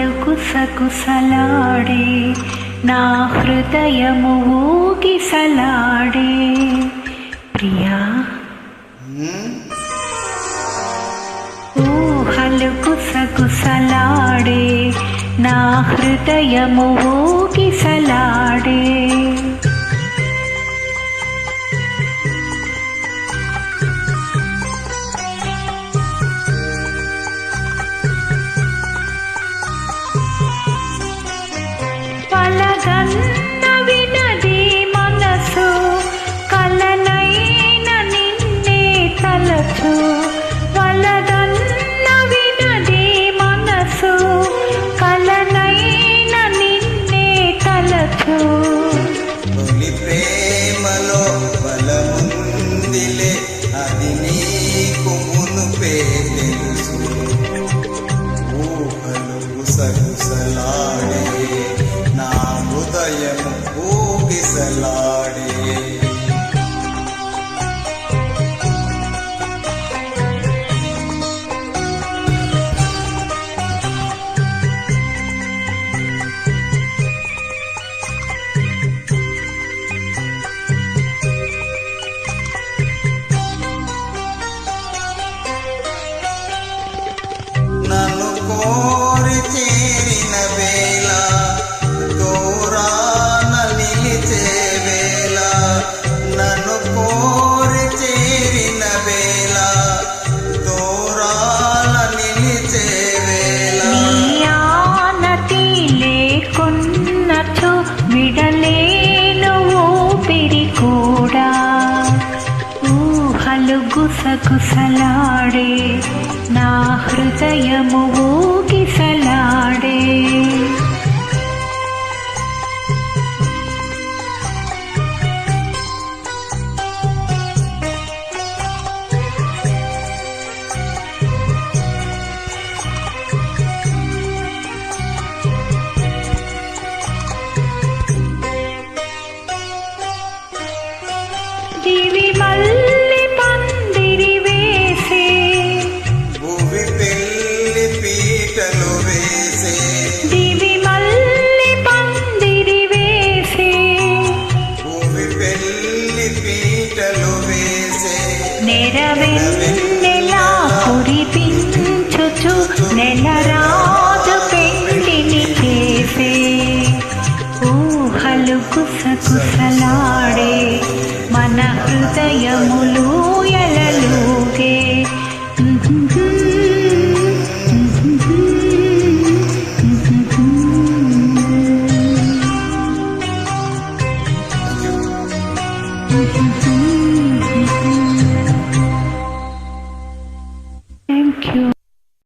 పాలు కుసకుసలాడే నా హృదయము ఊగిసలాడే ప్రియా ఊహలు కుసకుసలాడే నా హృదయము ఊగి కొసలాడే నా హృదయము పీటలు వేసే నెరవెన్నెలా కురిపించుచు నెల రాజు పెండిని చేసే ఊహలు కుసకుసలాడే మన హృదయము 嗯嗯嗯嗯嗯。